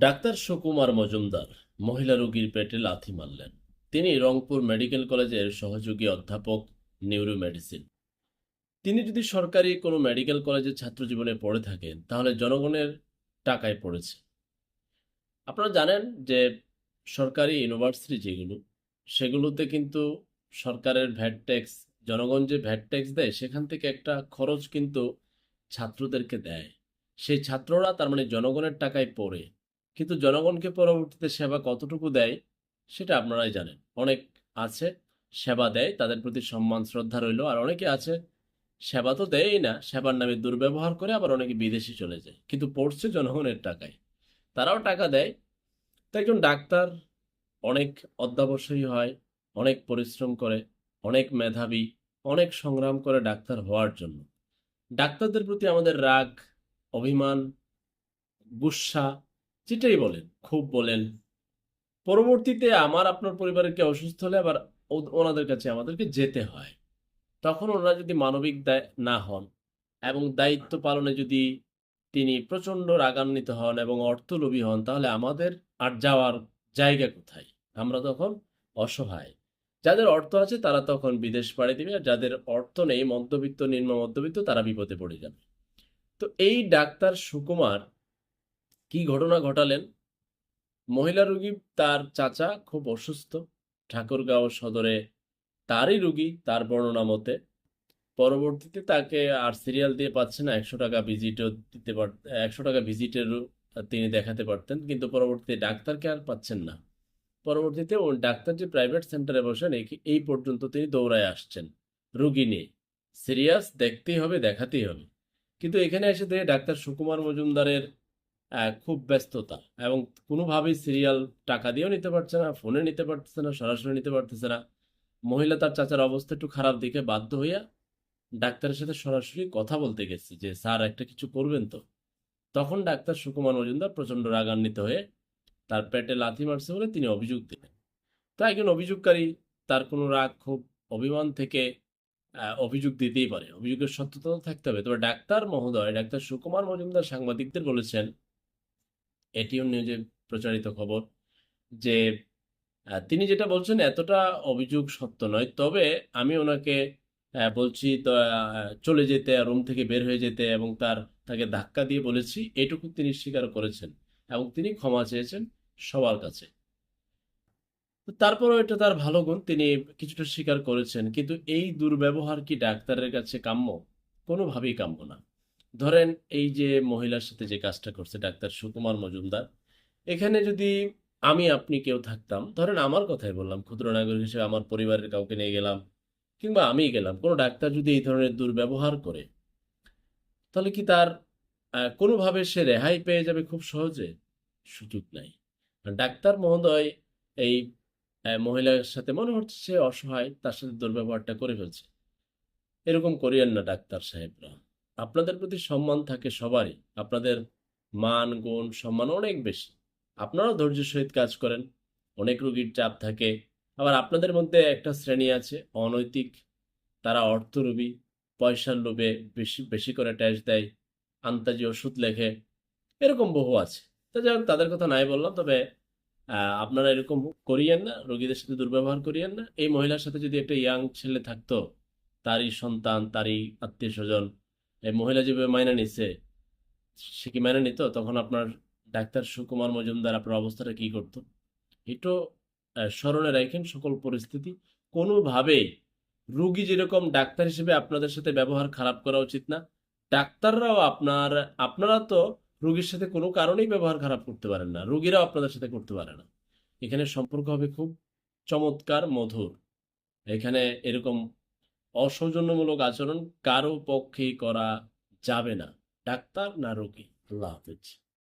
Doctor Sukumar Majumdar মহিলা রোগীর পেটে লাথি মারলেন। তিনি রংপুর মেডিকেল কলেজের সহযোগী অধ্যাপক নিউরো মেডিসিন তিনি যদি সরকারি কোনো মেডিকেল কলেজের ছাত্র জীবনে পড়ে থাকেন, তাহলে জনগণের টাকায় পড়েছে। আপনারা জানেন যে সরকারি ইউনিভার্সিটি যেগুলো, সেগুলোতে কিন্তু সরকারের ভ্যাট ট্যাক্স, জনগণ যে ভ্যাট ট্যাক্স দেয়, সেখান থেকে একটা খরচ কিন্তু ছাত্রদেরকে দেয়। সেই ছাত্ররা তার মানে জনগণের টাকায় পড়ে। কিন্তু জনগণকে পরবর্তীতে সেবা কতটুকু দেয়, সেটা আপনারাই জানেন। অনেক আছে সেবা দেয়, তাদের প্রতি সম্মান, শ্রদ্ধা রইল, আর অনেকে আছে সেবা তো দেয়ই না, সেবার নামে দুর্ব্যবহার করে আবার অনেকে বিদেশে চলে যায়, কিন্তু পড়ছে জনগণের টাকায়। তারাও টাকা দেয়। তো একজন ডাক্তার অনেক অধ্যাবসায়ী হয়, অনেক পরিশ্রম করে, অনেক মেধাবী, অনেক সংগ্রাম করে ডাক্তার হওয়ার জন্য। ডাক্তারদের প্রতি আমাদের রাগ, অভিমান, গুসা যেটাই বলেন, খুব বলেন। পরবর্তীতে আমার, আপনার পরিবারের কেউ অসুস্থ হলে আবার ওনাদের কাছে আমাদেরকে যেতে হয়। তখন ওনারা যদি মানবিক দায়, না হন এবং দায়িত্ব পালনে যদি তিনি প্রচণ্ড রাগান্বিত হন এবং অর্থলোভী হন, তাহলে আমাদের আর যাওয়ার জায়গা কোথায়? আমরা তখন অসহায়। যাদের অর্থ আছে তারা তখন বিদেশ পাড়ি দিবে, আর যাদের অর্থ নেই, মধ্যবিত্ত, নিম্ন মধ্যবিত্ত, তারা বিপদে পড়ে যাবে। তো এই ডাক্তার সুকুমার কি ঘটনা ঘটালেন? মহিলা রুগী তার চাচা খুব অসুস্থ। ঠাকুরগাঁও সদরে তারই রুগী তার বর্ণনা মতে। পরবর্তীতে তাকে আর সিরিয়াল দিয়ে পাচ্ছে না, একশো টাকা ভিজিটও দিতে পার, একশো টাকা ভিজিটেরও তিনি দেখাতে পারতেন, কিন্তু পরবর্তীতে ডাক্তারকে আর পাচ্ছেন না। পরবর্তীতে ও ডাক্তার যে প্রাইভেট সেন্টারে বসেন এই- পর্যন্ত তিনি দৌড়ায় আসছেন রুগী নিয়ে। সিরিয়াস দেখতেই হবে, দেখাতেই হবে। কিন্তু এখানে এসে দেখে ডাক্তার সুকুমার মজুমদারের খুব ব্যস্ততা এবং কোনোভাবেই সিরিয়াল টাকা দিয়েও নিতে পারছে না ফোনে নিতে পারতেছে না, সরাসরি নিতে পারতেছে না। মহিলা তার চাচার অবস্থা একটু খারাপ দিকে বাধ্য হইয়া ডাক্তারের সাথে সরাসরি কথা বলতে গেছে যে, স্যার, একটা কিছু করবেন তো? তখন ডাক্তার সুকুমার মজুমদার প্রচণ্ড রাগান্বিত হয়ে তার পেটে লাথি মারছে বলে তিনি অভিযোগ দিলেন। তো একজন অভিযোগকারী তার কোনো রাগ খুব অভিমান থেকে অভিযোগ দিতেই পারে। অভিযোগের সত্যতা থাকতে হবে। তবে ডাক্তার মহোদয়, ডাক্তার সুকুমার মজুমদার সাংবাদিকদের বলেছেন এটিও নিউজে প্রচারিত খবর যে তিনি যেটা বলছেন এতটা অভিযোগ সত্য নয়। তবে আমি ওনাকে বলছি চলে যেতে, রুম থেকে বের হয়ে যেতে এবং তার, তাকে ধাক্কা দিয়ে বলেছি, এটুকু তিনি স্বীকার করেছেন এবং তিনি ক্ষমা চেয়েছেন সবার কাছে। তারপরেও এটা তার ভালো গুণ, তিনি কিছুটা স্বীকার করেছেন। কিন্তু এই দুর্ব্যবহার কি ডাক্তারের কাছে কাম্য? কোনোভাবেই কাম্য না। ধরেন এই যে মহিলার সাথে যে কাজটা করছে ডাক্তার সুকুমার মজুমদার, এখানে যদি আমি, আপনি কেউ থাকতাম, ধরেন আমার কথাই বললাম, ক্ষুদ্র নাগরিক হিসেবে আমার পরিবারের কাউকে নিয়ে গেলাম কিংবা আমি গেলাম, কোনো ডাক্তার যদি এই ধরনের দুর্ব্যবহার করে, তাহলে কি তার কোনোভাবে সে রেহাই পেয়ে যাবে খুব সহজে? সুযোগ নাই। ডাক্তার মহোদয় এই মহিলার সাথে মনে হচ্ছে সে অসহায়, তার সাথে দুর্ব্যবহারটা করে ফেলছে। এরকম করিয়েন না ডাক্তার সাহেবরা। আপনাদের প্রতি সম্মান থাকে সবারই। আপনাদের মান, গুণ, সম্মান অনেক বেশি। আপনারাও ধৈর্যের সহিত কাজ করেন। অনেক রোগীর চাপ থাকে। আবার আপনাদের মধ্যে একটা শ্রেণি আছে, অনৈতিক। তারা অর্থলোভী পয়সার লোভে বেশি বেশি করে ট্যাক্স দেয়। আন্তাজি ওষুধ লেখে। এরকম বহু আছে। তো যাই তাদের কথা নাই বললাম। তবে আপনারা এরকম করিয়েন না। রোগীদের সাথে দুর্ব্যবহার করিয়েন না। এই মহিলার সাথে যদি একটা ইয়াং ছেলে থাকতো, তারই সন্তান, তারই আত্মীয় স্বজন এই মহিলা যেভাবে মাইনে নিচ্ছে, সে কি মেনে নিত? তখন আপনার ডাক্তার সুকুমার মজুমদার আপনার অবস্থাটা কি করতো? একটু স্মরণে রাখেন সকল পরিস্থিতি। কোনোভাবেই রুগী যেরকম ডাক্তার হিসেবে আপনাদের সাথে ব্যবহার খারাপ করা উচিত না, ডাক্তাররাও আপনার, আপনারা তো রুগীর সাথে কোনো কারণেই ব্যবহার খারাপ করতে পারেন না, রুগীরাও আপনাদের সাথে করতে পারে না। এখানে সম্পর্ক হবে খুব চমৎকার, মধুর। এখানে এরকম অসৌজন্যমূলক আচরণ কারও পক্ষে করা যাবে না। ডাক্তার না রোগী। আল্লাহ হাফেজ।